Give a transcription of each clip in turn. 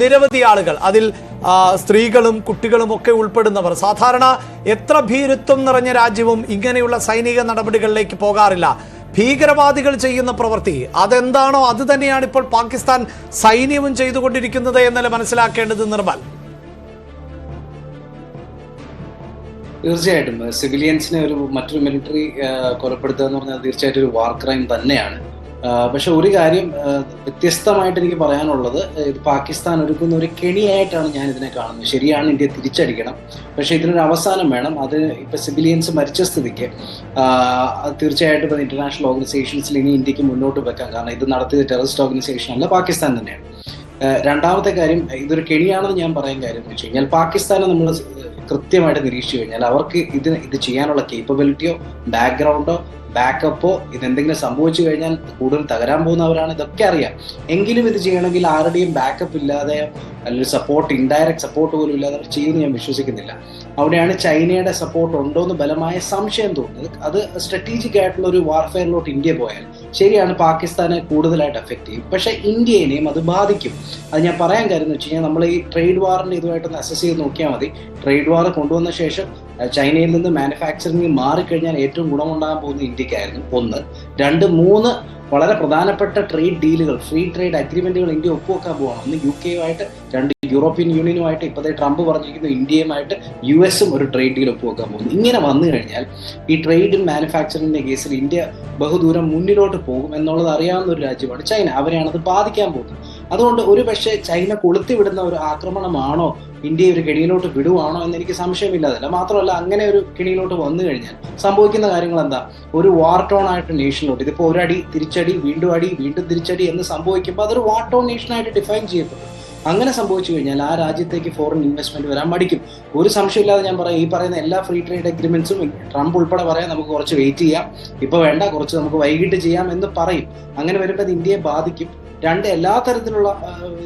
നിരവധി ആളുകൾ അതിൽ സ്ത്രീകളും കുട്ടികളും ഒക്കെ ഉൾപ്പെടുന്നവർ. സാധാരണ എത്ര ഭീരുത്വം നിറഞ്ഞ രാജ്യവും ഇങ്ങനെയുള്ള സൈനിക നടപടികളിലേക്ക് പോകാറില്ല. ഭീകരവാദികൾ ചെയ്യുന്ന പ്രവൃത്തി അതെന്താണോ അത് തന്നെയാണ് ഇപ്പോൾ പാകിസ്ഥാൻ സൈന്യവും ചെയ്തുകൊണ്ടിരിക്കുന്നത് എന്നല്ല മനസ്സിലാക്കേണ്ടത് നിർമ്മൽ? തീർച്ചയായിട്ടും. സിവിലിയൻസിനെ ഒരു മറ്റൊരു മിലിറ്ററി കൊലപ്പെടുത്തുക എന്ന് പറഞ്ഞാൽ തീർച്ചയായിട്ടും ഒരു വാർ ക്രൈം തന്നെയാണ്. പക്ഷെ ഒരു കാര്യം വ്യത്യസ്തമായിട്ട് എനിക്ക് പറയാനുള്ളത് ഇത് പാകിസ്ഥാൻ ഒരുക്കുന്ന ഒരു കെണിയായിട്ടാണ് ഞാൻ ഇതിനെ കാണുന്നത്. ശരിയാണ് ഇന്ത്യ തിരിച്ചടിക്കണം. പക്ഷെ ഇതിനൊരു അവസാനം വേണം. അത് ഇപ്പൊ സിവിലിയൻസ് മരിച്ച സ്ഥിതിക്ക് തീർച്ചയായിട്ടും ഇന്റർനാഷണൽ ഓർഗനൈസേഷൻസിൽ ഇനി ഇന്ത്യയ്ക്ക് മുന്നോട്ട് വെക്കാം. കാരണം ഇത് നടത്തിയത് ടെററിസ്റ്റ് ഓർഗനൈസേഷൻ അല്ല പാകിസ്ഥാൻ തന്നെയാണ്. രണ്ടാമത്തെ കാര്യം ഇതൊരു കെണിയാണെന്ന് ഞാൻ പറയാൻ കാര്യം വെച്ച് കഴിഞ്ഞാൽ പാകിസ്ഥാനെ നമ്മൾ കൃത്യമായിട്ട് നിരീക്ഷിച്ചു കഴിഞ്ഞാൽ അവർക്ക് ഇത് ഇത് ചെയ്യാനുള്ള കേപ്പബിലിറ്റിയോ ബാക്ക്ഗ്രൗണ്ടോ ബാക്കപ്പോ ഇതെന്തെങ്കിലും സംഭവിച്ചു കഴിഞ്ഞാൽ കൂടുതൽ തകരാൻ പോകുന്നവരാണ് ഇതൊക്കെ അറിയാം. എങ്കിലും ഇത് ചെയ്യണമെങ്കിൽ ആരുടെയും ബാക്കപ്പ് ഇല്ലാതെ അല്ലെങ്കിൽ സപ്പോർട്ട് ഇൻഡയറക്റ്റ് സപ്പോർട്ട് പോലും ഇല്ലാതെ ചെയ്യുമെന്ന് ഞാൻ വിശ്വസിക്കുന്നില്ല. അവിടെയാണ് ചൈനയുടെ സപ്പോർട്ട് ഉണ്ടോ എന്ന് ബലമായ സംശയം തോന്നുന്നത് അത് സ്ട്രാറ്റജിക് ആയിട്ടുള്ള ഒരു വാർഫെയറിലോട്ട് ഇന്ത്യ പോയാൽ ശരിയാണ് പാകിസ്ഥാനെ കൂടുതലായിട്ട് എഫക്റ്റ് ചെയ്യും. പക്ഷേ ഇന്ത്യയെയും അത് ബാധിക്കും. അത് ഞാൻ പറയാൻ കാര്യം എന്ന് വെച്ച് കഴിഞ്ഞാൽ നമ്മൾ ഈ ട്രേഡ് വാറിന്റെ ഇതുമായിട്ടൊന്ന് അസസ് ചെയ്ത് നോക്കിയാൽ മതി. ട്രേഡ് വാർ കൊണ്ടുവന്ന ശേഷം ചൈനയിൽ നിന്ന് മാനുഫാക്ചറിങ് മാറിക്കഴിഞ്ഞാൽ ഏറ്റവും ഗുണമുണ്ടാകാൻ പോകുന്നത് ഇന്ത്യക്കായിരുന്നു. ഒന്ന്. രണ്ട് മൂന്ന് വളരെ പ്രധാനപ്പെട്ട ട്രേഡ് ഡീലുകൾ ഫ്രീ ട്രേഡ് അഗ്രിമെന്റുകൾ ഇന്ത്യ ഒപ്പുവെക്കാൻ പോകണം ഒന്ന് യു കെയുമായിട്ട് രണ്ട് യൂറോപ്യൻ യൂണിയനുമായിട്ട് ഇപ്പോഴത്തെ ട്രംപ് പറഞ്ഞിരിക്കുന്ന ഇന്ത്യയുമായിട്ട് യു എസും ഒരു ട്രേഡ് ഡീൽ ഒപ്പുവെക്കാൻ പോകുന്നു. ഇങ്ങനെ വന്നു കഴിഞ്ഞാൽ ഈ ട്രേഡും മാനുഫാക്ചറിങ്ങിന്റെ കേസിൽ ഇന്ത്യ ബഹുദൂരം മുന്നിലോട്ട് പോകും എന്നുള്ളത് അറിയാവുന്ന ഒരു രാജ്യമാണ് ചൈന. അവരെയാണ് അത് ബാധിക്കാൻ പോകുന്നത്. അതുകൊണ്ട് ഒരു പക്ഷേ ചൈന കൊളുത്തി വിടുന്ന ഒരു ആക്രമണമാണോ ഇന്ത്യ ഒരു കെണിയിലോട്ട് വിടുവാണോ എന്ന് എനിക്ക് സംശയമില്ലാതല്ല. മാത്രമല്ല അങ്ങനെ ഒരു കെണിയിലോട്ട് വന്നു കഴിഞ്ഞാൽ സംഭവിക്കുന്ന കാര്യങ്ങൾ എന്താ? ഒരു വാർ ടോൺ ആയിട്ട് നേഷനിലോട്ട് ഇതിപ്പോൾ ഒരടി തിരിച്ചടി വീണ്ടും അടി വീണ്ടും തിരിച്ചടി എന്ന് സംഭവിക്കുമ്പോൾ അതൊരു വാർ ടോൺ നേഷനായിട്ട് ഡിഫൈൻ ചെയ്യപ്പെടും. അങ്ങനെ സംഭവിച്ചു കഴിഞ്ഞാൽ ആ രാജ്യത്തേക്ക് ഫോറിൻ ഇൻവെസ്റ്റ്മെന്റ് വരാൻ മടിക്കും. ഒരു സംശയമില്ലാതെ ഞാൻ പറയാം ഈ പറയുന്ന എല്ലാ ഫ്രീ ട്രേഡ് അഗ്രിമെന്റ്സും ട്രംപ് ഉൾപ്പെടെ പറയാം നമുക്ക് കുറച്ച് വെയിറ്റ് ചെയ്യാം. ഇപ്പൊ വേണ്ട കുറച്ച് നമുക്ക് വൈകിട്ട് ചെയ്യാം എന്ന് പറയും. അങ്ങനെ വരുമ്പോൾ അത് ഇന്ത്യയെ ബാധിക്കും. രണ്ട് എല്ലാ തരത്തിലുള്ള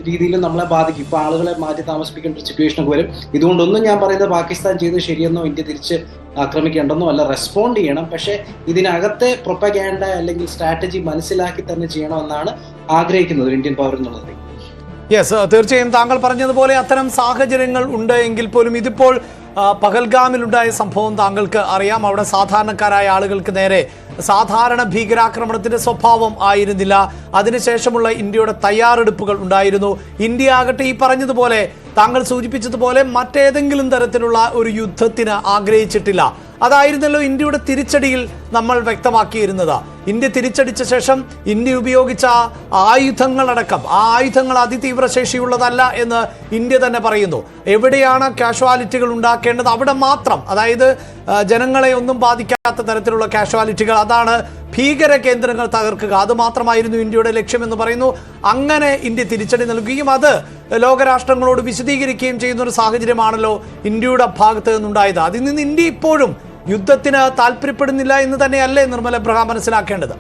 രീതിയിലും നമ്മളെ ബാധിക്കും. ഇപ്പൊ ആളുകളെ മാറ്റി താമസിപ്പിക്കേണ്ട ഒരു സിറ്റുവേഷൻ ഒക്കെ വരും. ഇതുകൊണ്ടൊന്നും ഞാൻ പറയുന്നത് പാകിസ്ഥാൻ ചെയ്ത് ശരിയെന്നോ ഇന്ത്യ തിരിച്ച് ആക്രമിക്കേണ്ടെന്നോ അല്ല റെസ്പോണ്ട് ചെയ്യണം. പക്ഷെ ഇതിനകത്തെ പ്രൊപ്പഗാൻഡ അല്ലെങ്കിൽ സ്ട്രാറ്റജി മനസ്സിലാക്കി തന്നെ ചെയ്യണമെന്നാണ് ആഗ്രഹിക്കുന്നത് ഇന്ത്യൻ പൗരൻ എന്നുള്ളത്. യെസ് തീർച്ചയായും താങ്കൾ പറഞ്ഞതുപോലെ അത്തരം സാഹചര്യങ്ങൾ ഉണ്ട് എങ്കിൽ പോലും ഇതിപ്പോൾ പഹൽഗാമിലുണ്ടായ സംഭവം താങ്കൾക്ക് അറിയാം. അവിടെ സാധാരണക്കാരായ ആളുകൾക്ക് നേരെ സാധാരണ ഭീകരാക്രമണത്തിന്റെ സ്വഭാവം ആയിരുന്നില്ല. അതിനുശേഷമുള്ള ഇന്ത്യയുടെ തയ്യാറെടുപ്പുകൾ ഉണ്ടായിരുന്നു. ഇന്ത്യ ആകട്ടെ ഈ പറഞ്ഞതുപോലെ താങ്കൾ സൂചിപ്പിച്ചതുപോലെ മറ്റേതെങ്കിലും തരത്തിലുള്ള ഒരു യുദ്ധത്തിന് ആഗ്രഹിച്ചിട്ടില്ല. അതായിരുന്നല്ലോ ഇന്ത്യയുടെ തിരിച്ചടിയിൽ നമ്മൾ വ്യക്തമാക്കിയിരുന്നത്. ഇന്ത്യ തിരിച്ചടിച്ച ശേഷം ഇന്ത്യ ഉപയോഗിച്ച ആയുധങ്ങളടക്കം ആ ആയുധങ്ങൾ അതിതീവ്രശേഷിയുള്ളതല്ല എന്ന് ഇന്ത്യ തന്നെ പറയുന്നു. എവിടെയാണ് കാഷ്വാലിറ്റികൾ ഉണ്ടാക്കേണ്ടത് അവിടെ മാത്രം. അതായത് ജനങ്ങളെ ഒന്നും ബാധിക്കാത്ത തരത്തിലുള്ള കാഷ്വാലിറ്റികൾ അതാണ് ഭീകര കേന്ദ്രങ്ങൾ തകർക്കുക അതുമാത്രമായിരുന്നു ഇന്ത്യയുടെ ലക്ഷ്യമെന്ന് പറയുന്നു. അങ്ങനെ ഇന്ത്യ തിരിച്ചടി നൽകുകയും അത് ലോകരാഷ്ട്രങ്ങളോട് വിശദീകരിക്കുകയും ചെയ്യുന്ന ഒരു സാഹചര്യമാണല്ലോ ഇന്ത്യയുടെ ഭാഗത്ത് നിന്നുണ്ടായത്. അതിൽ നിന്ന് ഇന്ത്യ ഇപ്പോഴും യുദ്ധത്തിന് താല്പര്യപ്പെടുന്നില്ല എന്ന് തന്നെയല്ലേ നിർമ്മല ബ്രഹ മനസ്സിലാക്കേണ്ടത്?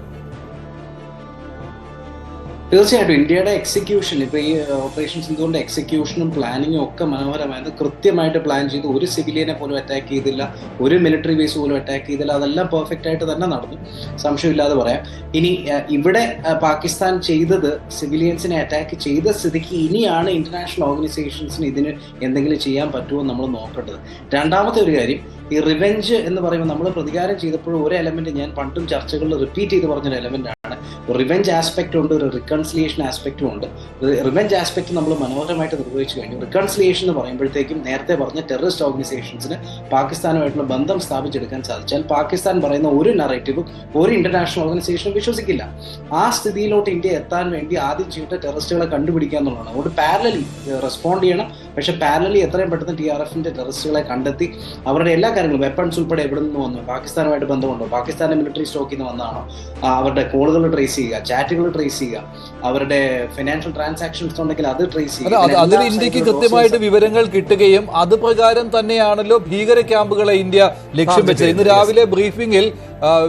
തീർച്ചയായിട്ടും ഇന്ത്യയുടെ എക്സിക്യൂഷൻ ഇപ്പൊ ഈ ഓപ്പറേഷൻ സിന്ധുവിന്റെ എക്സിക്യൂഷനും പ്ലാനിങ്ങും ഒക്കെ മനോഹരമായത് കൃത്യമായിട്ട് പ്ലാൻ ചെയ്ത്. ഒരു സിവിലിയനെ പോലും അറ്റാക്ക് ചെയ്തില്ല. ഒരു മിലിറ്ററി ബേസ് പോലും അറ്റാക്ക് ചെയ്തില്ല. അതെല്ലാം പെർഫെക്റ്റ് ആയിട്ട് തന്നെ നടന്നു. സംശയമില്ലാതെ പറയാം. ഇനി ഇവിടെ പാകിസ്ഥാൻ ചെയ്തത് സിവിലിയൻസിനെ അറ്റാക്ക് ചെയ്ത സ്ഥിതിക്ക് ഇനിയാണ് ഇന്റർനാഷണൽ ഓർഗനൈസേഷൻസിന് ഇതിന് എന്തെങ്കിലും ചെയ്യാൻ പറ്റുമോ നമ്മൾ നോക്കേണ്ടത്. രണ്ടാമത്തെ ഒരു കാര്യം ഈ റിവെഞ്ച് എന്ന് പറയുമ്പോൾ നമ്മൾ പ്രതികാരം ചെയ്തപ്പോഴും ഒരു എലമെന്റ് ഞാൻ പണ്ടും ചർച്ചകളിൽ റിപ്പീറ്റ് ചെയ്ത് പറഞ്ഞൊരു എലമെന്റ് ആണ്. റിവെഞ്ച് ആസ്പെക്ട് ഉണ്ട് ഒരു റിക്കൺസിലിയേഷൻ ആസ്പെക്റ്റും ഉണ്ട്. റിവെഞ്ച് ആസ്പെക്ട് നമ്മൾ മനോഹരമായിട്ട് നിർവഹിച്ചു കഴിഞ്ഞു. റിക്കൺസിലിയേഷൻ എന്ന് പറയുമ്പോഴത്തേക്കും നേരത്തെ പറഞ്ഞ ടെററിസ്റ്റ് ഓർഗനൈസേഷൻസിന് പാകിസ്ഥാനുമായിട്ടുള്ള ബന്ധം സ്ഥാപിച്ചെടുക്കാൻ സാധിച്ചാൽ പാകിസ്ഥാൻ പറയുന്ന ഒരു നറേറ്റീവും ഒരു ഇന്റർനാഷണൽ ഓർഗനൈസേഷനും വിശ്വസിക്കില്ല. ആ സ്ഥിതിയിലോട്ട് ഇന്ത്യ എത്താൻ വേണ്ടി ആദ്യം ചെയ്യേണ്ട ടെററിസ്റ്റുകളെ കണ്ടുപിടിക്കുക എന്നുള്ളതാണ്. അതുകൊണ്ട് പാരലലി റെസ്പോണ്ട് ചെയ്യണം. പക്ഷെ പാരലി എത്രയും പെട്ടെന്ന് ടി ആർ എഫിന്റെ ടെററിസ്റ്റുകളെ കണ്ടെത്തി അവരുടെ എല്ലാ കാര്യങ്ങളും വെപ്പൺസ് ഉൾപ്പെടെ എവിടെ നിന്ന് വന്നു പാകിസ്ഥാനുമായിട്ട് ബന്ധമുണ്ടോ പാകിസ്ഥാന്റെ മിലിറ്ററി സ്റ്റോക്കിൽ നിന്ന് വന്നാണോ അവരുടെ കോളുകൾ ട്രേസ് ചെയ്യുക ചാറ്റുകൾ ട്രേസ് ചെയ്യുക അവരുടെ ഫിനാൻഷ്യൽ ട്രാൻസാക്ഷൻസ് ഉണ്ടെങ്കിൽ അത് ട്രേസ് ചെയ്യുക അതിൽ ഇന്ത്യയ്ക്ക് കൃത്യമായിട്ട് വിവരങ്ങൾ കിട്ടുകയും അത് പ്രകാരം തന്നെയാണല്ലോ ഭീകര ക്യാമ്പുകളെ ഇന്ത്യ ലക്ഷ്യം വെച്ചത്. ഇന്ന് രാവിലെ ബ്രീഫിംഗിൽ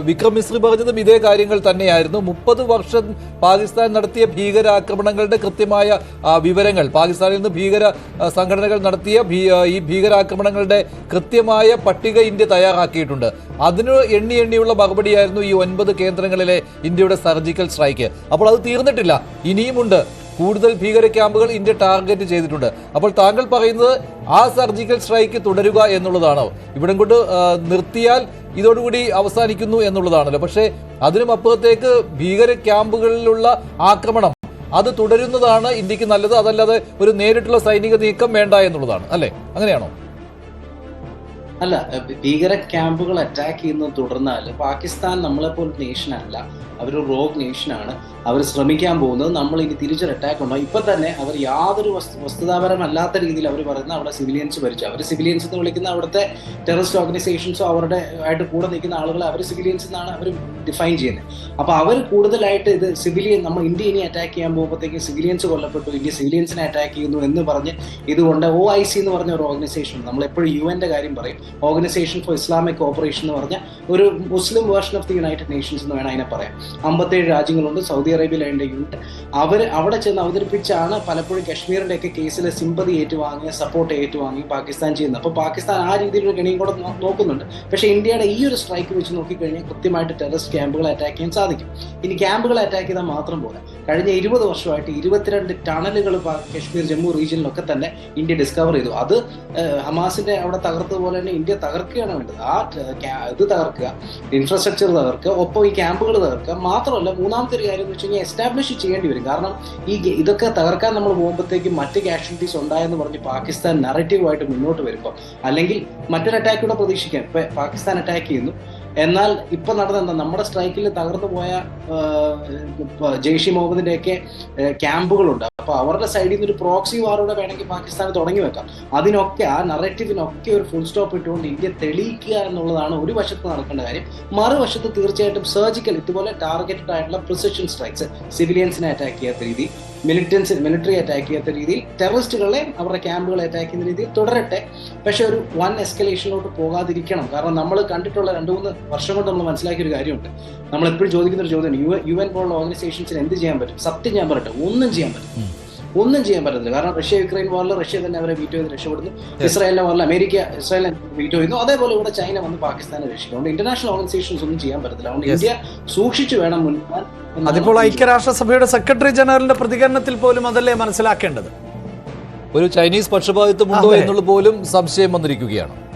വിക്രം മിശ്രി പറഞ്ഞതും ഇതേ കാര്യങ്ങൾ തന്നെയായിരുന്നു. മുപ്പത് വർഷം പാകിസ്ഥാൻ നടത്തിയ ഭീകരാക്രമണങ്ങളുടെ കൃത്യമായ വിവരങ്ങൾ പാകിസ്ഥാനിൽ നിന്ന് ഭീകര സംഘടനകൾ നടത്തിയ ഈ ഭീകരാക്രമണങ്ങളുടെ കൃത്യമായ പട്ടിക ഇന്ത്യ തയ്യാറാക്കിയിട്ടുണ്ട്. അതിന് എണ്ണി എണ്ണിയുള്ള മറുപടിയായിരുന്നു ഈ ഒൻപത് കേന്ദ്രങ്ങളിലെ ഇന്ത്യയുടെ സർജിക്കൽ സ്ട്രൈക്ക്. അപ്പോൾ അത് തീർന്നിട്ടില്ല. ഇനിയുമുണ്ട്. കൂടുതൽ ഭീകര ക്യാമ്പുകൾ ഇന്ത്യ ടാർഗറ്റ് ചെയ്തിട്ടുണ്ട്. അപ്പോൾ താങ്കൾ പറയുന്നത് ആ സർജിക്കൽ സ്ട്രൈക്ക് തുടരുക എന്നുള്ളതാണോ? ഇവിടം കൊണ്ട് നിർത്തിയാൽ ഇതോടുകൂടി അവസാനിക്കുന്നു എന്നുള്ളതാണല്ലോ. പക്ഷേ അതിനും അപ്പുറത്തേക്ക് ഭീകര ക്യാമ്പുകളിലുള്ള ആക്രമണം അത് തുടരുന്നതാണ് ഇന്ത്യയ്ക്ക് നല്ലത് അതല്ലാതെ ഒരു നേരിട്ടുള്ള സൈനിക നീക്കം വേണ്ട എന്നുള്ളതാണ്. അല്ലേ? അങ്ങനെയാണോ? അല്ല ഭീകര ക്യാമ്പുകൾ അറ്റാക്ക് ചെയ്യുന്നത് തുടർന്നാൽ പാകിസ്ഥാൻ നമ്മളെ പോലെ നേഷൻ അല്ല അവർ റോഗ് നേഷനാണ് അവർ ശ്രമിക്കാൻ പോകുന്നത്. നമ്മൾ ഇനി തിരിച്ചൊരു അറ്റാക്ക് ഉണ്ടോ ഇപ്പൊ തന്നെ അവർ യാതൊരു വസ്തു വസ്തുതാപരമല്ലാത്ത രീതിയിൽ അവർ പറയുന്ന അവിടെ സിവിലിയൻസ് ഭരിച്ചു. അവർ സിവിലിയൻസ് എന്ന് വിളിക്കുന്ന അവിടുത്തെ ടെററിസ്റ്റ് ഓർഗനൈസേഷൻസോ അവരുടെ ആയിട്ട് കൂടെ നിൽക്കുന്ന ആളുകളെ അവർ സിവിലിയൻസ് എന്നാണ് അവർ ഡിഫൈൻ ചെയ്യുന്നത്. അപ്പോൾ അവർ കൂടുതലായിട്ട് ഇത് സിവിലിയൻ നമ്മൾ ഇന്ത്യ ഇനി അറ്റാക്ക് ചെയ്യാൻ പോകുമ്പോഴത്തേക്കും സിവിലിയൻസ് കൊല്ലപ്പെട്ടു. ഇന്ത്യ സിവിലിയൻസിനെ അറ്റാക്ക് ചെയ്യുന്നു എന്ന് പറഞ്ഞ് ഇതുകൊണ്ട് ഒ ഐ സി എന്ന് പറഞ്ഞ ഒരു ഓർഗനൈസേഷൻ നമ്മൾ എപ്പോഴും യു എന്റെ കാര്യം പറയും. ഓർഗനൈസേഷൻ ഫോർ ഇസ്ലാമിക് കോപ്പറേഷൻ എന്ന് പറഞ്ഞ ഒരു Muslim version of the United Nations എന്ന് വേണം അതിനെ പറയാം അമ്പത്തേഴ് രാജ്യങ്ങളുണ്ട്. സൗദി അറേബ്യയിൽ അതിന്റെ യൂണിറ്റ് അവർ അവിടെ ചെന്ന് അവതരിപ്പിച്ചാണ് പലപ്പോഴും കശ്മീരിന്റെ ഒക്കെ കേസിൽ സിമ്പതി ഏറ്റുവാങ്ങി സപ്പോർട്ട് ഏറ്റുവാങ്ങി പാകിസ്ഥാൻ ചെയ്യുന്നത്. അപ്പോൾ പാകിസ്ഥാൻ ആ രീതിയിലൊരു ഗണിയും കൂടെ നോക്കുന്നുണ്ട്. പക്ഷേ ഇന്ത്യയുടെ ഈ ഒരു സ്ട്രൈക്ക് വെച്ച് നോക്കിക്കഴിഞ്ഞാൽ കൃത്യമായിട്ട് ടെററിസ്റ്റ് ക്യാമ്പുകളെ അറ്റാക്ക് ചെയ്യാൻ സാധിക്കും. ഇനി ക്യാമ്പുകളെ അറ്റാക്ക് ചെയ്താൽ മാത്രം പോരാ. കഴിഞ്ഞ ഇരുപത് വർഷമായിട്ട് ഇരുപത്തിരണ്ട് ടണലുകൾ കശ്മീർ ജമ്മു റീജിയനിലൊക്കെ തന്നെ ഇന്ത്യ ഡിസ്കവർ ചെയ്തു. അത് ഹമാസിന്റെ അവിടെ തകർത്തതുപോലെ തന്നെ ഇന്ത്യ തകർക്കുകയാണ് വേണ്ടത്. ആ ഇത് തകർക്കുക. ഇൻഫ്രാസ്ട്രക്ചർ തകർക്കുക. ഒപ്പം ഈ ക്യാമ്പുകൾ തകർക്കുക. മാത്രമല്ല മൂന്നാമത്തെ ഒരു കാര്യം എന്ന് വെച്ച് കഴിഞ്ഞാൽ എസ്റ്റാബ്ലിഷ് ചെയ്യേണ്ടി വരും. കാരണം ഈ ഇതൊക്കെ തകർക്കാൻ നമ്മൾ പോകുമ്പോഴത്തേക്കും മറ്റ് കാഷ്വാലിറ്റീസ് ഉണ്ടായെന്ന് പറഞ്ഞ് പാകിസ്ഥാൻ നറേറ്റീവായിട്ട് മുന്നോട്ട് വരുമ്പോൾ അല്ലെങ്കിൽ മറ്റൊരു അറ്റാക്ക് കൂടെ പ്രതീക്ഷിക്കാം. ഇപ്പൊ പാകിസ്ഥാൻ അറ്റാക്ക് ചെയ്യുന്നു. എന്നാൽ ഇപ്പൊ നടന്ന നമ്മുടെ സ്ട്രൈക്കിൽ തകർന്നു പോയ ജെയ്ഷി മുഹമ്മദിന്റെ ഒക്കെ ക്യാമ്പുകളുണ്ട്. അപ്പൊ അവരുടെ സൈഡിൽ നിന്ന് ഒരു പ്രോക്സി വാറൂടെ വേണമെങ്കിൽ പാകിസ്ഥാൻ തുടങ്ങി വെക്കാം. അതിനൊക്കെ ആ നറേറ്റീവിനൊക്കെ ഒരു ഫുൾ സ്റ്റോപ്പ് ഇട്ടുകൊണ്ട് ഇന്ത്യ തെളിയിക്കുക എന്നുള്ളതാണ് ഒരു വശത്ത് നടക്കേണ്ട കാര്യം. മറുവശത്ത് തീർച്ചയായിട്ടും സർജിക്കൽ ഇതുപോലെ ടാർഗറ്റഡ് ആയിട്ടുള്ള പ്രിസിഷൻ സ്ട്രൈക്സ് സിവിലിയൻസിനെ അറ്റാക്ക് ചെയ്യാത്ത രീതി. മിലിറ്റൻസ് മിലിറ്ററി അറ്റാക്ക് ചെയ്യാത്ത രീതിയിൽ ടെററിസ്റ്റുകളെ അവരുടെ ക്യാമ്പുകളെ അറ്റാക്ക് ചെയ്യുന്ന രീതിയിൽ തുടരട്ടെ. പക്ഷെ ഒരു വൺ എസ്കലേഷനിലോട്ട് പോകാതിരിക്കണം. കാരണം നമ്മൾ കണ്ടിട്ടുള്ള രണ്ട് മൂന്ന് വർഷം കൊണ്ട് നമ്മൾ മനസ്സിലാക്കിയ ഒരു കാര്യമുണ്ട്. നമ്മൾ എപ്പോഴും ചോദിക്കുന്ന ഒരു ചോദ്യമാണ് യു യു എൻ പോലുള്ള ഓർഗനൈസേഷൻസിന് എന്ത് ചെയ്യാൻ പറ്റും? സത്യം ചെയ്യാൻ പറ്റും? ഒന്നും ചെയ്യാൻ പറ്റും. ഒന്നും ചെയ്യാൻ പറ്റത്തില്ല. കാരണം റഷ്യ യുക്രൈൻ വാറിൽ റഷ്യ തന്നെ അവരെ വീറ്റോ ചെയ്ത് രക്ഷപ്പെടുന്നു. ഇസ്രായേലിന്റെ വാറിൽ അമേരിക്ക ഇസ്രായേലിനെ വീറ്റോ ചെയ്യുന്നു. അതേപോലെ ഇവിടെ ചൈന വന്ന് പാകിസ്ഥാനെ രക്ഷിക്കും. അതുകൊണ്ട് ഇന്റർനാഷണൽ ഓർഗനൈസേഷൻസ് ഒന്നും ചെയ്യാൻ പറ്റത്തില്ല. അതുകൊണ്ട് ഇന്ത്യ സൂക്ഷിച്ചു വേണം മുൻപാൻ അതിപ്പോൾ ഐക്യരാഷ്ട്ര സഭയുടെ സെക്രട്ടറി ജനറലിന്റെ പ്രതികരണത്തിൽ പോലും അതല്ലേ മനസ്സിലാക്കേണ്ടത്? ഒരു ചൈനീസ് പക്ഷപാതിത്വമുണ്ടോ. എന്നുള്ള പോലും സംശയം വന്നിരിക്കുകയാണ്.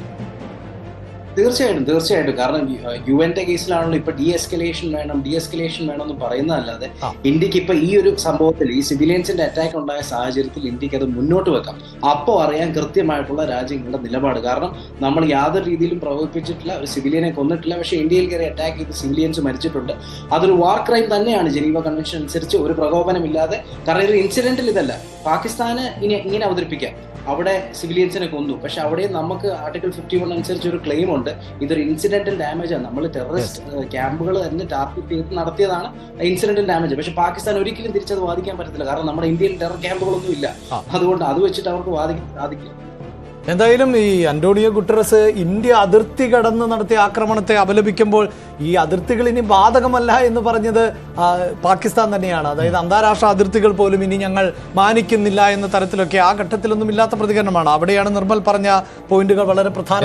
തീർച്ചയായിട്ടും തീർച്ചയായിട്ടും. കാരണം യു എന്റെ കേസിലാണല്ലോ ഇപ്പൊ ഡി എസ്കലേഷൻ വേണം ഡി എസ്കലേഷൻ വേണം എന്ന് പറയുന്നതല്ലാതെ അല്ലാതെ ഇന്ത്യയ്ക്ക് ഇപ്പൊ ഈ ഒരു സംഭവത്തിൽ ഈ സിവിലിയൻസിന്റെ അറ്റാക്ക് ഉണ്ടായ സാഹചര്യത്തിൽ ഇന്ത്യയ്ക്ക് അത് മുന്നോട്ട് വെക്കാം. അപ്പോൾ അറിയാൻ കൃത്യമായിട്ടുള്ള രാജ്യങ്ങളുടെ നിലപാട്. കാരണം നമ്മൾ യാതൊരു രീതിയിലും പ്രകോപിപ്പിച്ചിട്ടില്ല ഒരു സിവിലിയനെ കൊന്നിട്ടില്ല. പക്ഷേ ഇന്ത്യയിൽ കയറി അറ്റാക്ക് ചെയ്ത് സിവിലിയൻസ് മരിച്ചിട്ടുണ്ട്. അതൊരു വാർ ക്രൈം തന്നെയാണ് ജനീവ കൺവെൻഷൻ അനുസരിച്ച് ഒരു പ്രകോപനമില്ലാതെ. കാരണം ഒരു ഇൻസിഡന്റിൽ ഇതല്ല. പാകിസ്ഥാന് ഇനി ഇങ്ങനെ അവതരിപ്പിക്കാം. അവിടെ സിവിലിയൻസിനെ കൊന്നു. പക്ഷെ അവിടെ നമുക്ക് ആർട്ടിക്കിൾ ഫിഫ്റ്റി വൺ അനുസരിച്ച് ഒരു ക്ലെയിം ഉണ്ട്. ഇതൊരു ഇൻസിഡന്റൽ ഡാമേജ് ആണ്. നമ്മൾ ടെററിസ്റ്റ് ക്യാമ്പുകൾ തന്നെ ടാർഗറ്റ് ചെയ്ത് നടത്തിയതാണ് ഇൻസിഡന്റൽ ഡാമേജ് പക്ഷെ പാകിസ്ഥാൻ ഒരിക്കലും തിരിച്ചത് വാദിക്കാൻ പറ്റത്തില്ല. കാരണം നമ്മുടെ ഇന്ത്യയിൽ ടെറർ ക്യാമ്പുകളൊന്നും ഇല്ല അതുകൊണ്ട് അത് വെച്ചിട്ട് അവർക്ക് വാദിക്കാൻ സാധിക്കില്ല എന്തായാലും ഈ അന്റോണിയോ ഗുട്ടറസ് ഇന്ത്യ അതിർത്തി കടന്ന് നടത്തിയ ആക്രമണത്തെ അപലപിക്കുമ്പോൾ ഈ അതിർത്തികൾ ഇനി ബാധകമല്ല എന്ന് പറഞ്ഞത് പാകിസ്ഥാൻ തന്നെയാണ് അതായത് അന്താരാഷ്ട്ര അതിർത്തികൾ പോലും ഇനി ഞങ്ങൾ മാനിക്കുന്നില്ല എന്ന തരത്തിലൊക്കെ ആ ഘട്ടത്തിലൊന്നും ഇല്ലാത്ത പ്രതികരണമാണ് അവിടെയാണ് നിർമ്മൽ പറഞ്ഞ പോയിന്റുകൾ വളരെ പ്രധാന.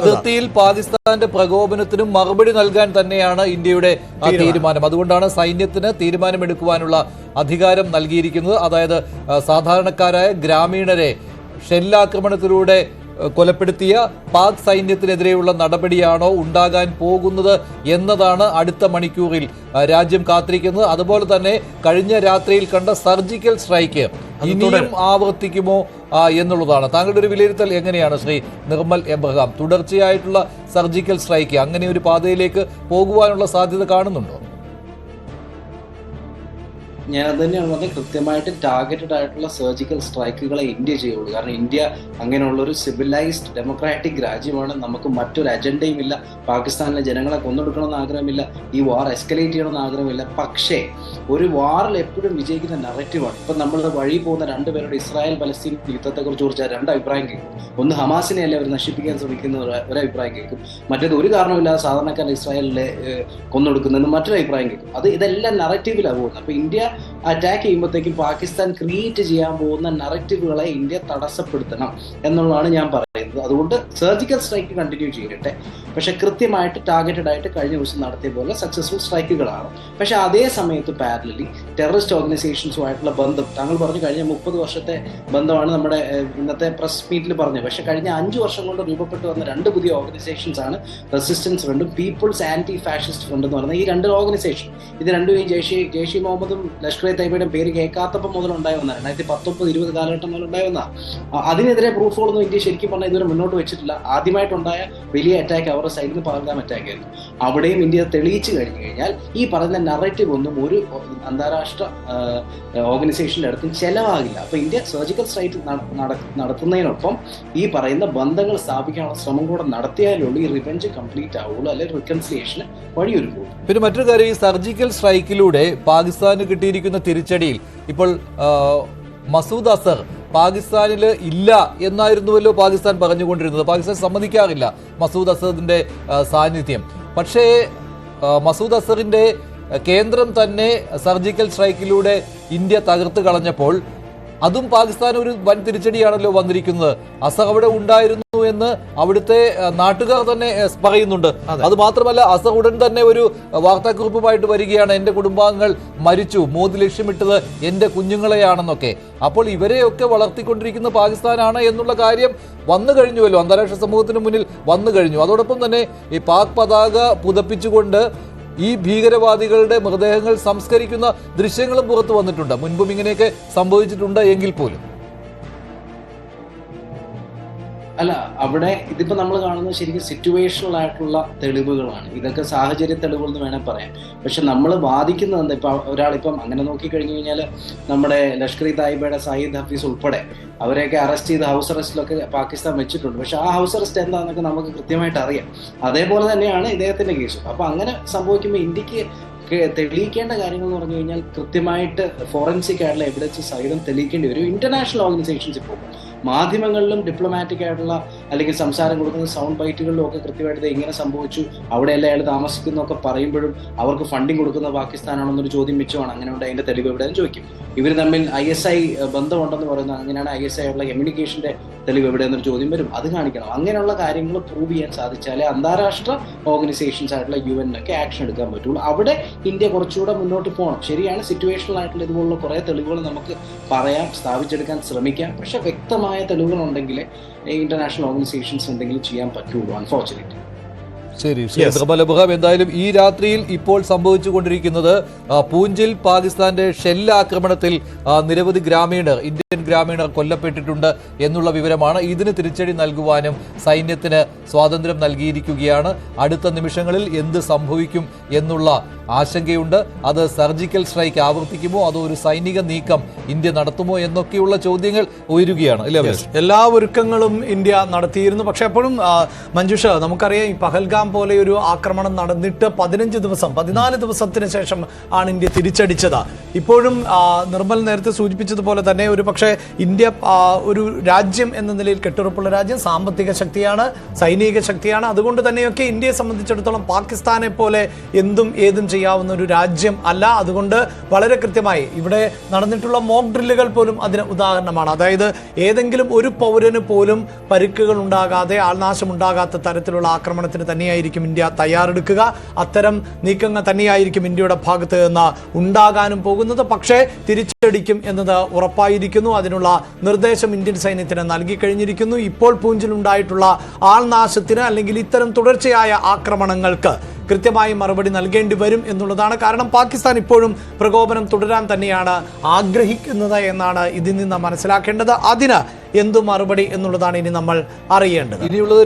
അതിർത്തിയിൽ പാകിസ്ഥാന്റെ പ്രകോപനത്തിനും മറുപടി നൽകാൻ തന്നെയാണ് ഇന്ത്യയുടെ ആ തീരുമാനം. അതുകൊണ്ടാണ് സൈന്യത്തിന് തീരുമാനമെടുക്കുവാനുള്ള അധികാരം നൽകിയിരിക്കുന്നത് അതായത് സാധാരണക്കാരായ ഗ്രാമീണരെ ഷെല്ലാക്രമണത്തിലൂടെ കൊലപ്പെടുത്തിയ പാക് സൈന്യത്തിനെതിരെയുള്ള നടപടിയാണോ ഉണ്ടാകാൻ പോകുന്നത് എന്നതാണ് അടുത്ത മണിക്കൂറിൽ രാജ്യം കാത്തിരിക്കുന്നത്. അതുപോലെ തന്നെ കഴിഞ്ഞ രാത്രിയിൽ കണ്ട സർജിക്കൽ സ്ട്രൈക്ക് ഇനിയും ആവർത്തിക്കുമോ എന്നുള്ളതാണ്. താങ്കളുടെ ഒരു വിലയിരുത്തൽ എങ്ങനെയാണ് ശ്രീ നിർമ്മൽ എബ്രഹാം? തുടർച്ചയായിട്ടുള്ള സർജിക്കൽ സ്ട്രൈക്ക് അങ്ങനെ ഒരു പാതയിലേക്ക് പോകുവാനുള്ള സാധ്യത കാണുന്നുണ്ടോ? ഞാൻ തന്നെയാണ് പറഞ്ഞത്. കൃത്യമായിട്ട് ടാർഗറ്റഡ് ആയിട്ടുള്ള സർജിക്കൽ സ്ട്രൈക്കുകളെ ഇന്ത്യ ചെയ്യുള്ളൂ. കാരണം ഇന്ത്യ അങ്ങനെയുള്ള ഒരു സിവിലൈസ്ഡ് ഡെമോക്രാറ്റിക് രാജ്യമാണ്. നമുക്ക് മറ്റൊരു അജണ്ടയും ഇല്ല. പാകിസ്ഥാനിലെ ജനങ്ങളെ കൊന്നെടുക്കണമെന്ന് ആഗ്രഹമില്ല. ഈ വാർ എസ്കലേറ്റ് ചെയ്യണമെന്ന് ആഗ്രഹമില്ല. പക്ഷേ ഒരു വാറിൽ എപ്പോഴും വിജയിക്കുന്ന നറേറ്റീവാണ് ഇപ്പം നമ്മൾ വഴി പോകുന്ന രണ്ടുപേരുടെ ഇസ്രായേൽ പലസ്തീൻ യുദ്ധത്തെക്കുറിച്ച് കുറിച്ച് രണ്ട് അഭിപ്രായം കേൾക്കും. ഒന്ന് ഹമാസിനെ അല്ലേ അവർ നശിപ്പിക്കാൻ ശ്രമിക്കുന്ന ഒരു കേൾക്കും. മറ്റേത് ഒരു കാരണമില്ലാതെ സാധാരണക്കാരൻ ഇസ്രായേലിലെ കൊന്നൊടുക്കുന്നതെന്ന് മറ്റൊരു അഭിപ്രായം കേൾക്കും. അത് ഇതെല്ലാം നറേറ്റീവിലാണ് പോകുന്നത്. അപ്പോൾ ഇന്ത്യ അറ്റാക്ക് ചെയ്യുമ്പോഴത്തേക്കും പാകിസ്ഥാൻ ക്രിയേറ്റ് ചെയ്യാൻ പോകുന്ന നറേറ്റീവുകളെ ഇന്ത്യ തടസ്സപ്പെടുത്തണം എന്നുള്ളതാണ് ഞാൻ പറയുന്നത്. അതുകൊണ്ട് സർജിക്കൽ സ്ട്രൈക്ക് കണ്ടിന്യൂ ചെയ്യട്ടെ. പക്ഷെ കൃത്യമായിട്ട് ടാർഗറ്റഡ് ആയിട്ട് കഴിഞ്ഞ ദിവസം നടത്തിയ പോലെ സക്സസ്ഫുൾ സ്ട്രൈക്കുകളാണ് പക്ഷെ അതേ സമയത്ത് പാരലലി ടെററിസ്റ്റ് ഓർഗനൈസേഷൻസുമായിട്ടുള്ള ബന്ധം. താങ്കൾ പറഞ്ഞു കഴിഞ്ഞ മുപ്പത് വർഷത്തെ ബന്ധമാണ് നമ്മുടെ ഇന്നത്തെ പ്രസ് മീറ്റിൽ പറഞ്ഞത്. പക്ഷെ കഴിഞ്ഞ അഞ്ച് വർഷം കൊണ്ട് രൂപപ്പെട്ടു വന്ന രണ്ട് പുതിയ ഓർഗനൈസേഷൻസ് ആണ് റെസിസ്റ്റൻസ് ഫ്രണ്ടും പീപ്പിൾസ് ആന്റി ഫാഷിസ്റ്റ് ഫ്രണ്ട് എന്ന് പറയുന്ന ഈ രണ്ട് ഓർഗനൈസേഷൻ ഇത് രണ്ടുപേരും ജയ്ഷി ജയ്ഷി മുഹമ്മദും ലഷ്കർ എ തൈബയുടെ പേര് കേൾക്കാത്തപ്പം മുതൽ ഉണ്ടായി വന്ന രണ്ടായിരത്തി പത്തൊമ്പത് ഇരുപത് കാലഘട്ടം മുതൽ ഉണ്ടായി വന്ന അതിനെതിരെ പ്രൂഫുകളൊന്നും ഇന്ത്യ ശരിക്കും പറഞ്ഞാൽ ഇതുവരെ മുന്നോട്ട് വെച്ചിട്ടില്ല. ആദ്യമായിട്ടുണ്ടായ വലിയ അറ്റാക്ക് അവരുടെ സൈഡിൽ നിന്ന് പകർത്താൻ അറ്റാക്ക് ആയിരുന്നു അവിടെയും ഇന്ത്യ തെളിയിച്ചു കഴിഞ്ഞു കഴിഞ്ഞാൽ ഈ പറയുന്ന നറേറ്റീവ് ഒന്നും ഒരു അന്താരാഷ്ട്ര ഓർഗനൈസേഷന്റെ അടുത്തും ചെലവാകില്ല. അപ്പോൾ ഇന്ത്യ സർജിക്കൽ സ്ട്രൈക്ക് നടത്തുന്നതിനൊപ്പം ഈ പറയുന്ന ബന്ധങ്ങൾ സ്ഥാപിക്കാനുള്ള ശ്രമം കൂടെ നടത്തിയാലുള്ളൂ ഈ റിവെഞ്ച് കംപ്ലീറ്റ് ആവുള്ളൂ അല്ലെങ്കിൽ റിക്കൺസിലിയേഷന് വഴിയൊരുക്കുള്ളൂ പിന്നെ മറ്റൊരു കാര്യം ഈ സർജിക്കൽ സ്ട്രൈക്കിലൂടെ പാകിസ്ഥാന് കിട്ടിയിരിക്കുന്ന തിരിച്ചടിയിൽ ഇപ്പോൾ മസൂദ് അസർ പാകിസ്ഥാനിൽ ഇല്ല എന്നായിരുന്നുവല്ലോ പാകിസ്ഥാൻ പറഞ്ഞുകൊണ്ടിരുന്നത്. പാകിസ്ഥാൻ സമ്മതിക്കാറില്ല മസൂദ് അസറിന്റെ സാന്നിധ്യം. പക്ഷേ മസൂദ് അസറിന്റെ കേന്ദ്രം തന്നെ സർജിക്കൽ സ്ട്രൈക്കിലൂടെ ഇന്ത്യ തകർത്ത് കളഞ്ഞപ്പോൾ അതും പാകിസ്ഥാൻ ഒരു വൻ തിരിച്ചടിയാണല്ലോ വന്നിരിക്കുന്നത്. അസർ അവിടെ ഉണ്ടായിരുന്നു എന്ന് അവിടുത്തെ നാട്ടുകാർ തന്നെ പറയുന്നുണ്ട്. അത്. മാത്രമല്ല അസർ ഉടൻ തന്നെ ഒരു വാർത്താക്കുറിപ്പുമായിട്ട് വരികയാണ്. എന്റെ കുടുംബാംഗങ്ങൾ മരിച്ചു മോദി ലക്ഷ്യമിട്ടത് എന്റെ കുഞ്ഞുങ്ങളെയാണെന്നൊക്കെ. അപ്പോൾ ഇവരെയൊക്കെ വളർത്തിക്കൊണ്ടിരിക്കുന്ന പാകിസ്ഥാനാണ് എന്നുള്ള കാര്യം വന്നു കഴിഞ്ഞുവല്ലോ. അന്താരാഷ്ട്ര സമൂഹത്തിന് മുന്നിൽ വന്നു കഴിഞ്ഞു. അതോടൊപ്പം തന്നെ ഈ പാക് പതാക പുതപ്പിച്ചുകൊണ്ട് ഈ ഭീകരവാദികളുടെ മൃതദേഹങ്ങൾ സംസ്കരിക്കുന്ന ദൃശ്യങ്ങളും പുറത്തു വന്നിട്ടുണ്ട്. മുൻപും ഇങ്ങനെയൊക്കെ സംഭവിച്ചിട്ടുണ്ട് എങ്കിൽ പോലും. അല്ല അവിടെ ഇതിപ്പോ നമ്മൾ കാണുന്നത് ശരിക്കും സിറ്റുവേഷണൽ ആയിട്ടുള്ള തെളിവുകളാണ്. ഇതൊക്കെ സാഹചര്യ തെളിവുകൾ എന്ന് വേണേൽ പറയാം. പക്ഷെ നമ്മൾ വാദിക്കുന്നത് എന്താ? ഇപ്പൊ ഒരാളിപ്പം അങ്ങനെ നോക്കി കഴിഞ്ഞു കഴിഞ്ഞാൽ നമ്മുടെ ലഷ്കർ ഇ തായിബയുടെ സയ്യിദ് ഹഫീസ് ഉൾപ്പെടെ അവരെയൊക്കെ അറസ്റ്റ് ചെയ്ത് ഹൗസ് അറസ്റ്റിലൊക്കെ പാകിസ്ഥാൻ വെച്ചിട്ടുണ്ട്. പക്ഷെ ആ ഹൗസ് അറസ്റ്റ് എന്താണെന്നൊക്കെ നമുക്ക് കൃത്യമായിട്ട് അറിയാം. അതേപോലെ തന്നെയാണ് ഇദ്ദേഹത്തിന്റെ കേസും അപ്പൊ അങ്ങനെ സംഭവിക്കുമ്പോൾ ഇന്ത്യയ്ക്ക് തെളിയിക്കേണ്ട കാര്യങ്ങൾ എന്ന് പറഞ്ഞു കഴിഞ്ഞാൽ കൃത്യമായിട്ട് ഫോറൻസിക് ആയിട്ടുള്ള എവിഡൻസ് സഹിതം തെളിയിക്കേണ്ടി വരും. ഇന്റർനാഷണൽ ഓർഗനൈസേഷൻസ് ഇപ്പോൾ മാധ്യമങ്ങളിലും ഡിപ്ലോമാറ്റിക് ആയിട്ടുള്ള അല്ലെങ്കിൽ സംസാരം കൊടുക്കുന്ന സൗണ്ട് ബൈറ്റുകളിലും ഒക്കെ കൃത്യമായിട്ട് ഇങ്ങനെ സംഭവിച്ചു. അവിടെയല്ല അയാൾ താമസിക്കുന്ന ഒക്കെ പറയുമ്പോഴും അവർക്ക് ഫണ്ടിങ് കൊടുക്കുന്ന പാകിസ്ഥാനാണെന്നൊരു ചോദ്യം വെച്ചുമാണ് അങ്ങനെ ഉണ്ട് അതിന്റെ തെളിവ് എവിടെയെന്ന് ചോദിക്കും. ഇവർ തമ്മിൽ ഐ എസ് ഐ ബന്ധമുണ്ടെന്ന് പറയുന്നത് അങ്ങനെയാണ് ഐ എസ് ഐ ഉള്ള കമ്മ്യൂണിക്കേഷന്റെ തെളിവ് എവിടെയെന്നൊരു ചോദ്യം വരും. അത് കാണിക്കണം. അങ്ങനെയുള്ള കാര്യങ്ങൾ പ്രൂവ് ചെയ്യാൻ സാധിച്ചാലേ അന്താരാഷ്ട്ര ഓർഗനൈസേഷൻസ് ആയിട്ടുള്ള യു ഒക്കെ ആക്ഷൻ എടുക്കാൻ പറ്റുള്ളൂ. അവിടെ ഇന്ത്യ കുറച്ചുകൂടെ മുന്നോട്ട് പോകണം. ശരിയാണ് സിറ്റുവേഷണൽ ആയിട്ടുള്ള ഇതുപോലുള്ള കുറേ തെളിവുകൾ നമുക്ക് പറയാം സ്ഥാപിച്ചെടുക്കാൻ ശ്രമിക്കാം. പക്ഷെ വ്യക്തമായ തെളിവുകൾ ഉണ്ടെങ്കിൽ ഇന്റർനാഷണൽ ഓർഗനൈസേഷൻസ് എന്തെങ്കിലും ചെയ്യാൻ പറ്റുള്ളൂ അൺഫോർച്ചുനേറ്റ്ലി ശരി ശ്രീ. അബുഹാബ് എന്തായാലും ഈ രാത്രിയിൽ ഇപ്പോൾ സംഭവിച്ചുകൊണ്ടിരിക്കുന്നത് കൊണ്ടിരിക്കുന്നത് പൂഞ്ചിൽ പാകിസ്ഥാന്റെ ഷെല്ലാക്രമണത്തിൽ ആക്രമണത്തിൽ നിരവധി ഗ്രാമീണർ ഇന്ത്യൻ ഗ്രാമീണർ കൊല്ലപ്പെട്ടിട്ടുണ്ട് എന്നുള്ള വിവരമാണ് ഇതിന് തിരിച്ചടി നൽകുവാനും സൈന്യത്തിന് സ്വാതന്ത്ര്യം നൽകിയിരിക്കുകയാണ്. അടുത്ത നിമിഷങ്ങളിൽ എന്ത് സംഭവിക്കും എന്നുള്ള ആശങ്കയുണ്ട്. അത് സർജിക്കൽ സ്ട്രൈക്ക് ആവർത്തിക്കുമോ? അതോ ഒരു സൈനിക നീക്കം ഇന്ത്യ നടത്തുമോ എന്നൊക്കെയുള്ള ചോദ്യങ്ങൾ ഉയരുകയാണ്? എല്ലാ ഒരുക്കങ്ങളും ഇന്ത്യ നടത്തിയിരുന്നു. പക്ഷെ എപ്പോഴും മഞ്ജുഷ നമുക്കറിയാം ഈ പഹൽഗാം പോലെ ഒരു ആക്രമണം നടന്നിട്ട് പതിനഞ്ച് ദിവസം പതിനാല് ദിവസത്തിന് ശേഷം ആണ് ഇന്ത്യ തിരിച്ചടിച്ചത്. ഇപ്പോഴും നിർമ്മൽ നേരത്തെ സൂചിപ്പിച്ചതുപോലെ തന്നെ ഒരു പക്ഷേ ഇന്ത്യ ഒരു രാജ്യം എന്ന നിലയിൽ കെട്ടുറപ്പുള്ള രാജ്യം സാമ്പത്തിക ശക്തിയാണ് സൈനിക ശക്തിയാണ്. അതുകൊണ്ട് തന്നെയൊക്കെ ഇന്ത്യയെ സംബന്ധിച്ചിടത്തോളം പാകിസ്ഥാനെ പോലെ എന്തും ഏതും ചെയ്യാവുന്ന ഒരു രാജ്യം അല്ല. അതുകൊണ്ട് വളരെ കൃത്യമായി ഇവിടെ നടന്നിട്ടുള്ള മോക്ക് ഡ്രില്ലുകൾ പോലും അതിന് ഉദാഹരണമാണ്. അതായത് ഏതെങ്കിലും ഒരു പൗരന് പോലും പരിക്കുകൾ ഉണ്ടാകാതെ ആൾനാശം ഉണ്ടാകാത്ത തരത്തിലുള്ള ആക്രമണത്തിന് തന്നെയായിരിക്കും ഇന്ത്യ തയ്യാറെടുക്കുക. അത്തരം നീക്കങ്ങൾ തന്നെയായിരിക്കും ഇന്ത്യയുടെ ഭാഗത്ത് നിന്ന് ഉണ്ടാകാനും പോകുന്നത്. പക്ഷേ തിരിച്ചടിക്കും എന്നത് ഉറപ്പായിരിക്കുന്നു. അതിനുള്ള നിർദ്ദേശം ഇന്ത്യൻ സൈന്യത്തിന് നൽകി കഴിഞ്ഞിരിക്കുന്നു. ഇപ്പോൾ പൂഞ്ചിലുണ്ടായിട്ടുള്ള ആൾനാശത്തിന് അല്ലെങ്കിൽ ഇത്തരം തുടർച്ചയായ ആക്രമണങ്ങൾക്ക് കൃത്യമായി മറുപടി നൽകേണ്ടി വരും എന്നുള്ളതാണ് കാരണം. പാകിസ്ഥാൻ ഇപ്പോഴും പ്രകോപനം തുടരാൻ തന്നെയാണ് ആഗ്രഹിക്കുന്നത് എന്നാണ് ഇതിൽ നിന്ന് മനസ്സിലാക്കേണ്ടത്. അതിന് എന്തു മറുപടി എന്നുള്ളതാണ് ഇനി നമ്മൾ അറിയേണ്ടത്. ഇനിയുള്ളത്